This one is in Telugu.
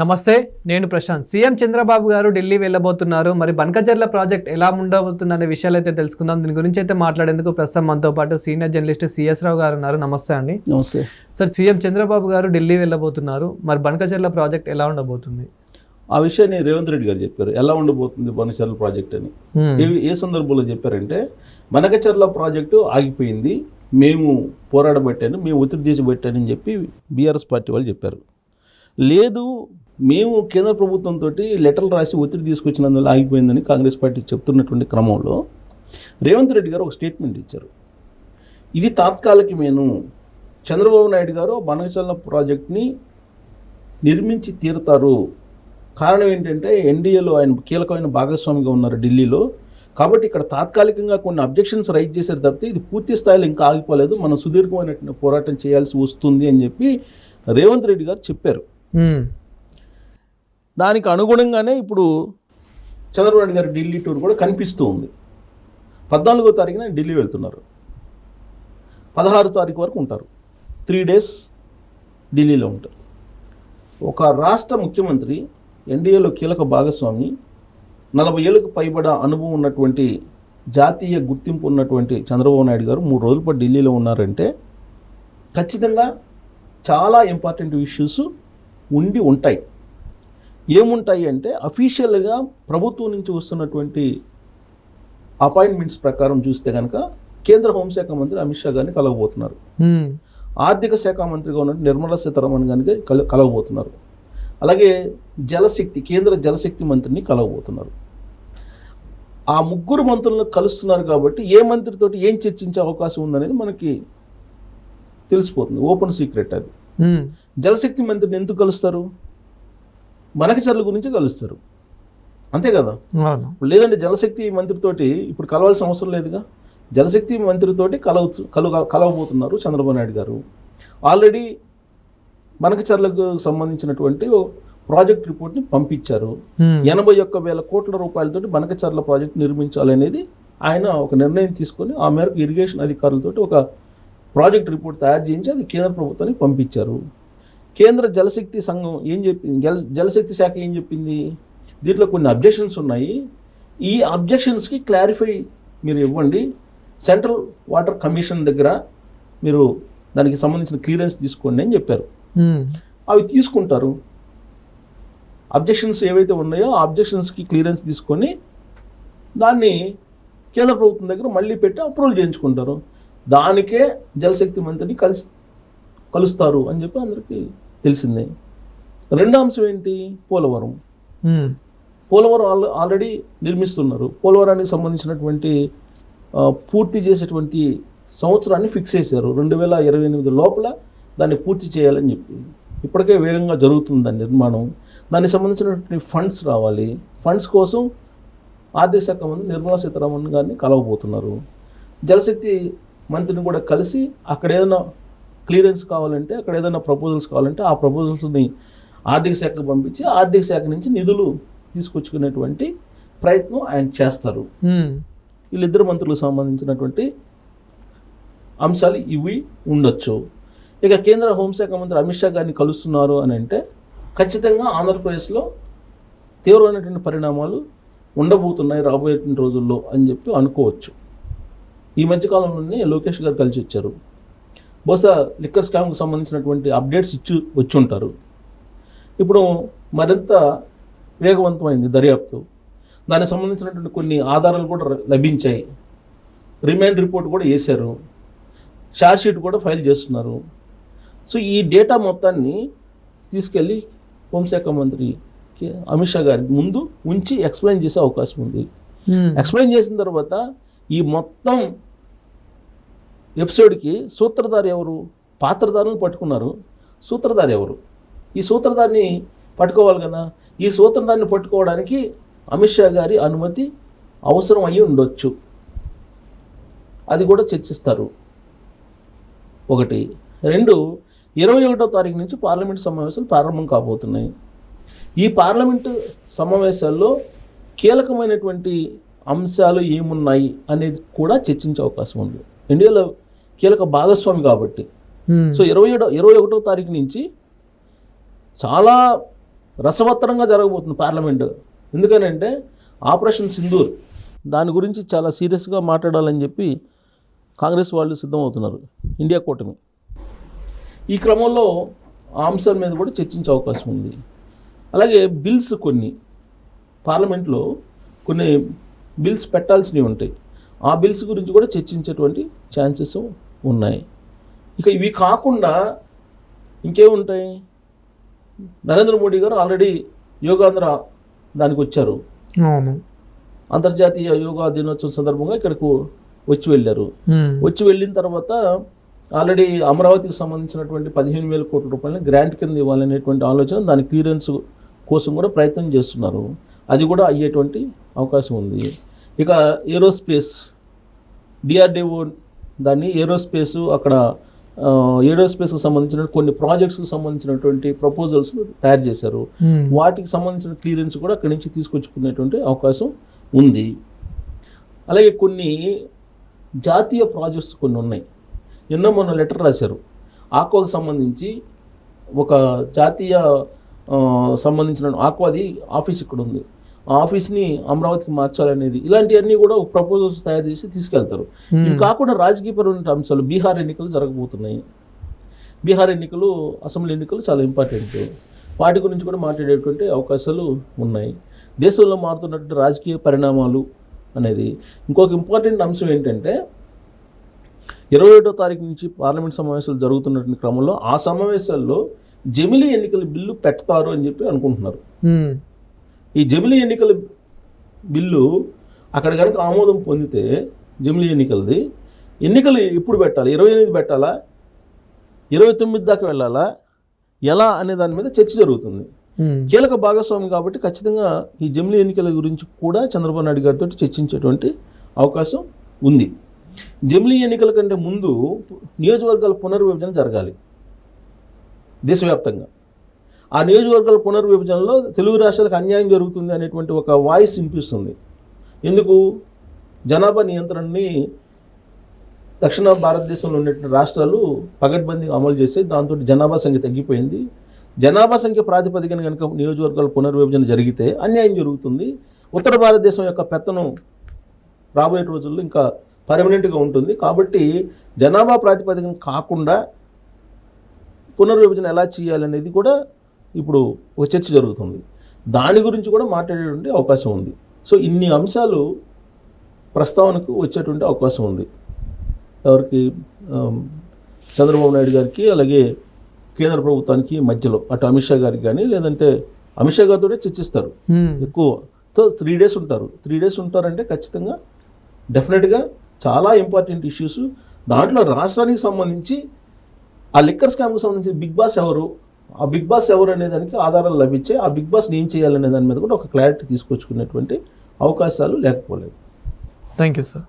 నమస్తే నేను ప్రశాంత్. సీఎం చంద్రబాబు గారు ఢిల్లీ వెళ్ళబోతున్నారు. మరి బనకచర్ల ప్రాజెక్ట్ ఎలా ఉండబోతుంది అనే విషయాలు అయితే తెలుసుకుందాం. దీని గురించి అయితే మాట్లాడేందుకు ప్రస్తుతం మనతో పాటు సీనియర్ జర్నలిస్ట్ సిఎస్ రావు గారు ఉన్నారు. నమస్తే అండి. నమస్తే. సార్ సీఎం చంద్రబాబు గారు ఢిల్లీ వెళ్ళబోతున్నారు. మరి బనకచర్ల ప్రాజెక్ట్ ఎలా ఉండబోతుంది? ఆ విషయాన్ని రేవంత్ రెడ్డి గారు చెప్పారు. ఎలా ఉండబోతుంది బనచర్ల ప్రాజెక్ట్ అని. ఏ ఏ సందర్భంలో చెప్పారంటే బనకచర్ల ప్రాజెక్టు ఆగిపోయింది. మేము పోరాడబట్టాను మేము ఒత్తిడి చేసి పెట్టానని చెప్పి బీఆర్ఎస్ పార్టీ వాళ్ళు చెప్పారు. లేదు మేము కేంద్ర ప్రభుత్వంతో లెటర్లు రాసి ఒత్తిడి తీసుకొచ్చినందువల్ల ఆగిపోయిందని కాంగ్రెస్ పార్టీ చెప్తున్నటువంటి క్రమంలో రేవంత్ రెడ్డి గారు ఒక స్టేట్మెంట్ ఇచ్చారు. ఇది తాత్కాలికమేను. చంద్రబాబు నాయుడు గారు బనగచల్ల ప్రాజెక్ట్ని నిర్మించి తీరుతారు. కారణం ఏంటంటే ఎన్డీఏలో ఆయన కీలకమైన భాగస్వామిగా ఉన్నారు ఢిల్లీలో. కాబట్టి ఇక్కడ తాత్కాలికంగా కొన్ని అబ్జెక్షన్స్ రైజ్ చేశారు తప్పితే ఇది పూర్తి స్థాయిలో ఇంకా ఆగిపోలేదు. మనం సుదీర్ఘమైనటువంటి పోరాటం చేయాల్సి వస్తుంది అని చెప్పి రేవంత్ రెడ్డి గారు చెప్పారు. దానికి అనుగుణంగానే ఇప్పుడు చంద్రబాబు నాయుడు గారి ఢిల్లీ టూర్ కూడా కనిపిస్తూ ఉంది. పద్నాలుగో తారీఖున ఢిల్లీ వెళ్తున్నారు. పదహారు తారీఖు వరకు ఉంటారు. త్రీ డేస్ ఢిల్లీలో ఉంటారు. ఒక రాష్ట్ర ముఖ్యమంత్రి ఎన్డీఏలో కీలక భాగస్వామి నలభై ఏళ్ళకు పైబడ అనుభవం ఉన్నటువంటి జాతీయ గుర్తింపు ఉన్నటువంటి చంద్రబాబు నాయుడు గారు మూడు రోజుల పాటు ఢిల్లీలో ఉన్నారంటే ఖచ్చితంగా చాలా ఇంపార్టెంట్ ఇష్యూస్ ఉండి ఉంటాయి. ఏముంటాయి అంటే అఫీషియల్గా ప్రభుత్వం నుంచి వస్తున్నటువంటి అపాయింట్మెంట్స్ ప్రకారం చూస్తే కనుక కేంద్ర హోంశాఖ మంత్రి అమిత్ షా గారిని కలవబోతున్నారు. ఆర్థిక శాఖ మంత్రిగా ఉన్న నిర్మలా సీతారామన్ గారికి కల కలవబోతున్నారు. అలాగే జలశక్తి కేంద్ర జలశక్తి మంత్రిని కలవబోతున్నారు. ఆ ముగ్గురు మంత్రులను కలుస్తున్నారు కాబట్టి ఏ మంత్రితోటి ఏం చర్చించే అవకాశం ఉందనేది మనకి తెలిసిపోతుంది. ఓపెన్ సీక్రెట్ అది. జలశక్తి మంత్రిని ఎందుకు కలుస్తారు? బనకచర్ల గురించి కలుస్తారు. అంతే కదా? లేదంటే జలశక్తి మంత్రితోటి ఇప్పుడు కలవాల్సిన అవసరం లేదుగా? జలశక్తి మంత్రితోటి కలవచ్చు కలువ కలవబోతున్నారు చంద్రబాబు నాయుడు గారు. ఆల్రెడీ బనకచర్లకు సంబంధించినటువంటి ప్రాజెక్ట్ రిపోర్ట్ని పంపించారు. ఎనభై ఒక్క వేల కోట్ల రూపాయలతోటి బనకచర్ల ప్రాజెక్ట్ నిర్మించాలనేది ఆయన ఒక నిర్ణయం తీసుకొని ఆ మేరకు ఇరిగేషన్ అధికారులతోటి ఒక ప్రాజెక్ట్ రిపోర్ట్ తయారు చేయించి అది కేంద్ర ప్రభుత్వానికి పంపించారు. కేంద్ర జలశక్తి సంఘం ఏం చెప్పింది జల జలశక్తి శాఖ ఏం చెప్పింది? దీంట్లో కొన్ని అబ్జెక్షన్స్ ఉన్నాయి. ఈ అబ్జెక్షన్స్కి క్లారిఫై మీరు ఇవ్వండి. సెంట్రల్ వాటర్ కమిషన్ దగ్గర మీరు దానికి సంబంధించిన క్లియరెన్స్ తీసుకోండి అని చెప్పారు. అవి తీసుకుంటారు. అబ్జెక్షన్స్ ఏవైతే ఉన్నాయో ఆ అబ్జెక్షన్స్కి క్లియరెన్స్ తీసుకొని దాన్ని కేంద్ర ప్రభుత్వం దగ్గర మళ్ళీ పెట్టి అప్రూవల్ చేయించుకుంటారు. దానికే జలశక్తి మంత్రిని కలిసి కలుస్తారు అని చెప్పి అందరికీ తెలిసిందే. రెండో అంశం ఏంటి? పోలవరం. పోలవరం ఆల్ ఆల్రెడీ నిర్మిస్తున్నారు. పోలవరానికి సంబంధించినటువంటి పూర్తి చేసేటువంటి సంవత్సరాన్ని ఫిక్స్ చేశారు. రెండు వేల ఇరవై ఎనిమిది లోపల దాన్ని పూర్తి చేయాలని చెప్పి. ఇప్పటికే వేగంగా జరుగుతుంది దాని నిర్మాణం. దానికి సంబంధించినటువంటి ఫండ్స్ రావాలి. ఫండ్స్ కోసం ఆర్థిక శాఖ మంత్రి నిర్మలా సీతారామన్ గారిని కలవబోతున్నారు. జలశక్తి మంత్రిని కూడా కలిసి అక్కడ ఏదైనా క్లియరెన్స్ కావాలంటే అక్కడ ఏదైనా ప్రపోజల్స్ కావాలంటే ఆ ప్రపోజల్స్ని ఆర్థిక శాఖకు పంపించి ఆర్థిక శాఖ నుంచి నిధులు తీసుకొచ్చుకునేటువంటి ప్రయత్నం ఆయన చేస్తారు. వీళ్ళిద్దరు మంత్రులకు సంబంధించినటువంటి అంశాలు ఇవి ఉండొచ్చు. ఇక కేంద్ర హోంశాఖ మంత్రి అమిత్ షా గారిని కలుస్తున్నారు అని అంటే ఖచ్చితంగా ఆంధ్రప్రదేశ్లో తీవ్రమైనటువంటి పరిణామాలు ఉండబోతున్నాయి రాబోయేటువంటి రోజుల్లో అని చెప్పి అనుకోవచ్చు. ఈ మధ్యకాలంలోనే లోకేష్ గారు కలిసి వచ్చారు. బహుశా లిక్కర్ స్కామ్కి సంబంధించినటువంటి అప్డేట్స్ ఇచ్చి వచ్చి ఉంటారు. ఇప్పుడు మరింత వేగవంతమైంది దర్యాప్తు. దానికి సంబంధించినటువంటి కొన్ని ఆధారాలు కూడా లభించాయి. రిమైండ్ రిపోర్ట్ కూడా వేశారు. షార్ట్ షీట్ కూడా ఫైల్ చేస్తున్నారు. సో ఈ డేటా మొత్తాన్ని తీసుకెళ్ళి హోంశాఖ మంత్రి కి- అమిత్ షా గారి ముందు ఉంచి ఎక్స్ప్లెయిన్ చేసే అవకాశం ఉంది. ఎక్స్ప్లెయిన్ చేసిన తర్వాత ఈ మొత్తం ఎపిసోడ్కి సూత్రధారి ఎవరు? పాత్రధారులు పట్టుకున్నారు. సూత్రధారి ఎవరు? ఈ సూత్రధారిని పట్టుకోవాలి కదా. ఈ సూత్రధారిని పట్టుకోవడానికి అమిత్ షా గారి అనుమతి అవసరం అయి ఉండొచ్చు. అది కూడా చర్చిస్తారు. ఒకటి. రెండు ఇరవై ఒకటో తారీఖు నుంచి పార్లమెంట్ సమావేశాలు ప్రారంభం కాబోతున్నాయి. ఈ పార్లమెంటు సమావేశాల్లో కీలకమైనటువంటి అంశాలు ఏమున్నాయి అనేది కూడా చర్చించే అవకాశం ఉంది. ఇండియాలో కీలక భాగస్వామి కాబట్టి. సో ఇరవై ఏడో ఇరవై ఒకటో తారీఖు నుంచి చాలా రసవత్తరంగా జరగబోతుంది పార్లమెంటు. ఎందుకనంటే ఆపరేషన్ సింధూర్ దాని గురించి చాలా సీరియస్గా మాట్లాడాలని చెప్పి కాంగ్రెస్ వాళ్ళు సిద్ధమవుతున్నారు. ఇండియా కూటమి. ఈ క్రమంలో ఆ అంశాల మీద కూడా చర్చించే అవకాశం ఉంది. అలాగే బిల్స్ కొన్ని. పార్లమెంట్లో కొన్ని బిల్స్ పెట్టాల్సినవి ఉంటాయి. ఆ బిల్స్ గురించి కూడా చర్చించేటువంటి ఛాన్సెస్ ఉన్నాయి. ఇక ఇవి కాకుండా ఇంకేముంటాయి? నరేంద్ర మోడీ గారు ఆల్రెడీ యోగాంధ్ర దానికి వచ్చారు. అంతర్జాతీయ యోగా దినోత్సవం సందర్భంగా ఇక్కడికి వచ్చి వెళ్ళారు. వచ్చి వెళ్ళిన తర్వాత ఆల్రెడీ అమరావతికి సంబంధించినటువంటి పదిహేను వేల కోట్ల రూపాయలని గ్రాంట్ కింద ఇవ్వాలనేటువంటి ఆలోచన దాని క్లియరెన్స్ కోసం కూడా ప్రయత్నం చేస్తున్నారు. అది కూడా అయ్యేటువంటి అవకాశం ఉంది. ఇక ఏరోస్పేస్ డిఆర్డిఓ దాన్ని ఏరోస్పేస్ అక్కడ ఏరోస్పేస్కి సంబంధించిన కొన్ని ప్రాజెక్ట్స్కి సంబంధించినటువంటి ప్రపోజల్స్ తయారు చేశారు. వాటికి సంబంధించిన క్లియరెన్స్ కూడా అక్కడి నుంచి తీసుకొచ్చుకునేటువంటి అవకాశం ఉంది. అలాగే కొన్ని జాతీయ ప్రాజెక్ట్స్ కొన్ని ఉన్నాయి. ఎన్నో మొన్న లెటర్ రాశారు. ఆక్వాకు సంబంధించి ఒక జాతీయ సంబంధించిన ఆక్వాది ఆఫీస్ ఇక్కడ ఉంది. ఆఫీస్ని అమరావతికి మార్చాలనేది. ఇలాంటివన్నీ కూడా ఒక ప్రపోజల్స్ తయారు చేసి తీసుకెళ్తారు. ఇవి కాకుండా రాజకీయపరమైన అంశాలు బీహార్ ఎన్నికలు జరగబోతున్నాయి. బీహార్ ఎన్నికలు అసెంబ్లీ ఎన్నికలు చాలా ఇంపార్టెంట్. వాటి గురించి కూడా మాట్లాడేటువంటి అవకాశాలు ఉన్నాయి. దేశంలో మారుతున్నటువంటి రాజకీయ పరిణామాలు అనేది. ఇంకొక ఇంపార్టెంట్ అంశం ఏంటంటే ఇరవై ఒకటో తారీఖు నుంచి పార్లమెంట్ సమావేశాలు జరుగుతున్నటువంటి క్రమంలో ఆ సమావేశాల్లో జమిలీ ఎన్నికల బిల్లు పెడతారు అని చెప్పి అనుకుంటున్నారు. ఈ జమిలీ ఎన్నికల బిల్లు అక్కడ కనుక ఆమోదం పొందితే జమిలీ ఎన్నికలది ఎన్నికలు ఎప్పుడు పెట్టాలి? ఇరవై ఎనిమిది పెట్టాలా? ఇరవై తొమ్మిది దాకా వెళ్ళాలా? ఎలా అనే దాని మీద చర్చ జరుగుతుంది. కీలక భాగస్వామి కాబట్టి ఖచ్చితంగా ఈ జమిలీ ఎన్నికల గురించి కూడా చంద్రబాబు నాయుడు గారితో చర్చించేటువంటి అవకాశం ఉంది. జమిలీ ఎన్నికల కంటే ముందు నియోజకవర్గాల పునర్విభజన జరగాలి. దేశవ్యాప్తంగా. ఆ నియోజకవర్గాల పునర్విభజనలో తెలుగు రాష్ట్రాలకు అన్యాయం జరుగుతుంది అనేటువంటి ఒక వాయిస్ వినిపిస్తుంది. ఎందుకు? జనాభా నియంత్రణని దక్షిణ భారతదేశంలో ఉన్నటువంటి రాష్ట్రాలు పగడ్బందీగా అమలు చేస్తే దాంతో జనాభా సంఖ్య తగ్గిపోయింది. జనాభా సంఖ్య ప్రాతిపదికన కనుక నియోజకవర్గాల పునర్విభజన జరిగితే అన్యాయం జరుగుతుంది. ఉత్తర భారతదేశం యొక్క పెత్తనం రాబోయే రోజుల్లో ఇంకా పర్మనెంట్గా ఉంటుంది. కాబట్టి జనాభా ప్రాతిపదికన కాకుండా పునర్విభజన ఎలా చేయాలనేది కూడా ఇప్పుడు ఒక చర్చ జరుగుతుంది. దాని గురించి కూడా మాట్లాడేటువంటి అవకాశం ఉంది. సో ఇన్ని అంశాలు ప్రస్తావనకు వచ్చేటువంటి అవకాశం ఉంది. ఎవరికి చంద్రబాబు నాయుడు గారికి అలాగే కేంద్ర ప్రభుత్వానికి మధ్యలో అటు అమిత్ షా గారికి కానీ లేదంటే అమిత్ షా గారితో చర్చిస్తారు. ఎక్కువ తో త్రీ డేస్ ఉంటారు. త్రీ డేస్ ఉంటారంటే ఖచ్చితంగా డెఫినెట్గా చాలా ఇంపార్టెంట్ ఇష్యూస్. దాంట్లో రాష్ట్రానికి సంబంధించి ఆ లిక్కర్ స్కామ్కి సంబంధించి బిగ్ బాస్ ఎవరు? ఆ బిగ్ బాస్ ఎవరు అనే దానికి ఆధారాలు లభించే ఆ బిగ్ బాస్ని ఏం చేయాలనే దాని మీద కూడా ఒక క్లారిటీ తీసుకొచ్చుకునేటువంటి అవకాశాలు లేకపోలేదు. Thank you sir